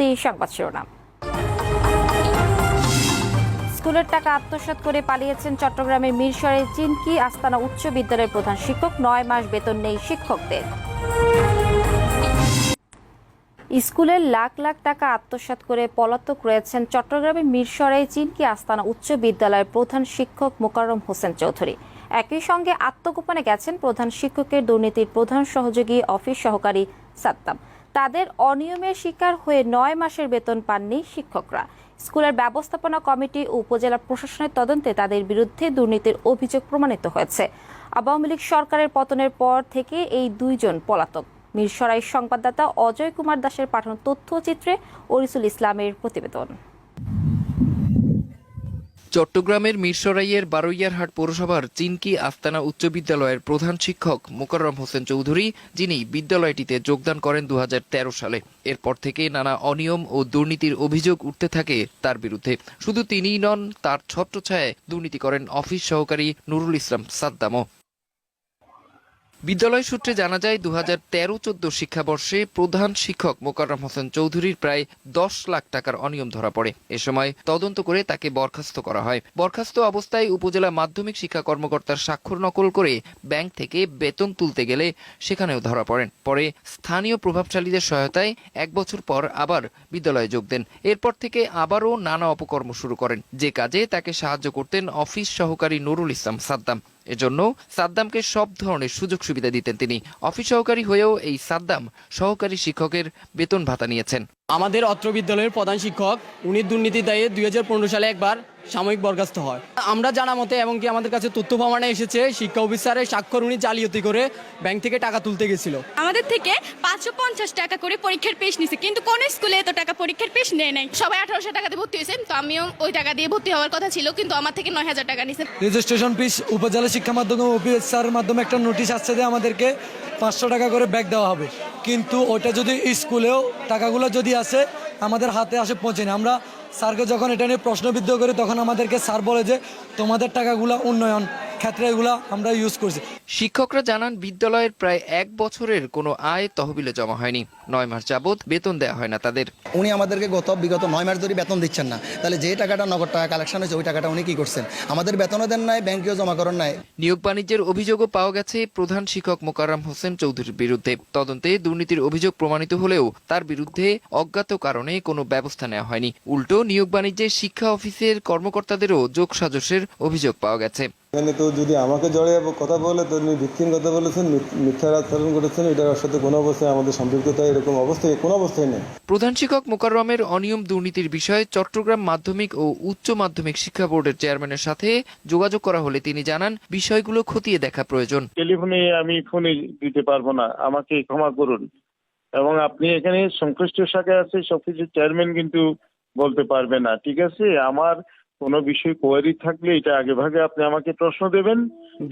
শুরুতেই সংবাদ শিরোনাম। স্কুলের টাকা আত্মসাৎ করে পালিয়েছেন চট্টগ্রামের মিরসরের চিনকি আস্তানা উচ্চ বিদ্যালয়ের প্রধান শিক্ষক। নয় মাস বেতন নেই শিক্ষকদের। স্কুলের লাখ লাখ টাকা আত্মসাৎ করে পলাতক রয়েছেন চট্টগ্রামের মিরসরাই চিনকি আস্তানা উচ্চ বিদ্যালয়ের প্রধান শিক্ষক মোকাররম হোসেন চৌধুরী। একই সঙ্গে আত্মগোপনে গেছেন প্রধান শিক্ষকের দুর্নীতির প্রধান সহযোগী, অফিস সহকারী সাত্তাম তাদের অনিয়মের শিকার হয়ে নয় মাসের বেতন পাননি শিক্ষকরা। স্কুলের ব্যবস্থাপনা কমিটি ও উপজেলা প্রশাসনের তদন্তে তাদের বিরুদ্ধে দুর্নীতির অভিযোগ প্রমাণিত হয়েছে। আওয়ামী লীগ সরকারের পতনের পর থেকে এই দুইজন পলাতক। মিরসরাই সংবাদদাতা অজয় কুমার দাসের পাঠানো তথ্যচিত্রে অরিসুল ইসলামের প্রতিবেদন। চট্টগ্রামের মিরসরাইয়ের বারৈয়ারহাট পৌরসভার চিনকি আস্তানা উচ্চ বিদ্যালয়ের প্রধান শিক্ষক মোকাররম হোসেন চৌধুরী, যিনি বিদ্যালয়টিতে যোগদান করেন দু হাজার তেরো সালে। এরপর থেকে নানা অনিয়ম ও দুর্নীতির অভিযোগ উঠতে থাকে তার বিরুদ্ধে। শুধু তিনিই নন, তার ছত্রছায়ায় দুর্নীতি করেন অফিস সহকারী নুরুল ইসলাম সাদ্দামও। বিদ্যালয় সূত্রে জানা যায় দু হাজার তেরো চোদ্দ শিক্ষাবর্ষে প্রধান শিক্ষক মোকাররম হোসেন চৌধুরীর প্রায় দশ লাখ টাকার অনিয়ম ধরা পড়ে। এ সময় তদন্ত করে তাকে বরখাস্ত করা হয়। বরখাস্ত অবস্থায় উপজেলা মাধ্যমিক শিক্ষা কর্মকর্তার স্বাক্ষর নকল করে ব্যাংক থেকে বেতন তুলতে গেলে সেখানেও ধরা পড়েন। পরে স্থানীয় প্রভাবশালীদের সহায়তায় এক বছর পর আবার বিদ্যালয়ে যোগ দেন। এরপর থেকে আবারও নানা অপকর্ম শুরু করেন। যে কাজে তাকে সাহায্য করতেন অফিস সহকারী নুরুল ইসলাম সাদ্দাম। এজন্য সাদ্দামকে সব ধরনের সুযোগ সুবিধা দিতেন তিনি। অফিস সহকারী হয়েও এই সাদ্দাম সহকারী শিক্ষকের বেতন ভাতা নিয়েছেন। আমাদের অত্র বিদ্যালয়ের প্রধান শিক্ষক উনি দুর্নীতির দায়ে দুই হাজার পনেরো সালে একবার সাময়িক বরখাস্ত হয়। আমরা জানা মতে এমনকি আমাদের কাছে তথ্য প্রমাণে এসেছে শিক্ষা অফিসারের স্বাক্ষর উনি জালিয়াতি করে ব্যাংক থেকে টাকা তুলতে গেছিল। আমাদের থেকে পাঁচশো পঞ্চাশ টাকা করে পরীক্ষার পেশ নিছে কিন্তু কোন স্কুলে এত টাকা পরীক্ষার পেশ নেয় নাই। সবাই আঠারোশো টাকা দিয়ে ভর্তি হয়েছে তো আমিও ওই টাকা দিয়ে ভর্তি হওয়ার কথা ছিল কিন্তু আমার থেকে নয় হাজার টাকা নিছে। রেজিস্ট্রেশন ফিস উপজেলা শিক্ষা মাধ্যমে অফিসারের মাধ্যমে একটা নোটিশ আসছে যে আমাদেরকে পাঁচশো টাকা করে ব্যাগ দেওয়া হবে। কিন্তু ওটা যদি স্কুলেও টাকাগুলো যদি আসে, আমাদের হাতে আসে পৌঁছে না আমরা স্যারকে যখন এটা নিয়ে প্রশ্নবিদ্ধ করি, তখন আমাদেরকে স্যার বলে যে, তোমাদের টাকাগুলো উন্নয়ন ক্ষেত্রে এগুলো আমরা ইউজ করছি। শিক্ষকরা জানান বিদ্যালয়ের প্রায় এক বছরের কোনো আয় তহবিলে জমা হয়নি। নয় মাস যাবৎ বেতন দেওয়া হয় না তাদের। উনি আমাদেরকে গত বিগত নয় মাস ধরে বেতন দিচ্ছেন না। তাহলে যে টাকাটা নগদ টাকা কালেকশন হয়েছে ওই টাকাটা উনি কি করছেন? আমাদের বেতনও দেন নাই ব্যাংকেও জমা করেন নাই। নিয়োগ বাণিজ্যের অভিযোগও পাওয়া গেছে প্রধান শিক্ষক মোকাররম হোসেন চৌধুরীর বিরুদ্ধে। তদন্তে দুর্নীতির অভিযোগ প্রমাণিত হলেও তার বিরুদ্ধে অজ্ঞাত কারণে কোনো ব্যবস্থা নেওয়া হয়নি। উল্টো নিয়োগ বাণিজ্যে শিক্ষা অফিসের কর্মকর্তাদেরও যোগসাজশের অভিযোগ পাওয়া গেছে। এখানে তো যদি আমাকে জড়িয়ে কথা বলে তো উনি ভিত্তিহীন কথা বলেছেন মিথ- মিথ্যার আচরণ করেছেন এটার সাথে কোনো অবস্থায় আমাদের সম্পৃক্ততা এরকম অবস্থায় কোনো অবস্থায় নেই। প্রধান শিক্ষক মোকাররমের অনিয়ম দুর্নীতির বিষয়ে চট্টগ্রাম মাধ্যমিক ও উচ্চ মাধ্যমিক শিক্ষা বোর্ডের চেয়ারম্যানের সাথে যোগাযোগ করা হলে তিনি জানান বিষয়গুলো খতিয়ে দেখা প্রয়োজন। টেলিফোনে আমি ফোনে দিতে পারব না আমাকে ক্ষমা করুন। এবং আপনি এখানে সংশ্লিষ্ট শাখায় আছে সবকিছু চেয়ারম্যান কিন্তু বলতে পারবে না ঠিক আছে? আমার কোনো বিষয় কোয়ারি থাকলে এটা আগে ভাগে আপনি আমাকে প্রশ্ন দেবেন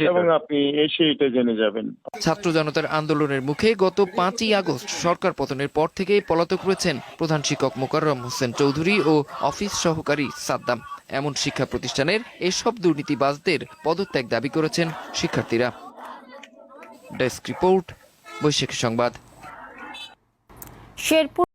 এবং আপনি এসে এটা জেনে যাবেন। ছাত্র জনতার আন্দোলনের মুখে গত পাঁচই আগস্ট সরকার পতনের পর থেকেই পলাতক রয়েছেন প্রধান শিক্ষক মোকাররম হোসেন চৌধুরী ও অফিস সহকারী সাদ্দাম। এমন শিক্ষা প্রতিষ্ঠানের এসব দুর্নীতিবাজদের পদত্যাগ দাবি করেছেন শিক্ষার্থীরা। ডেস্ক রিপোর্ট বৈশাখী সংবাদ। শেরপুর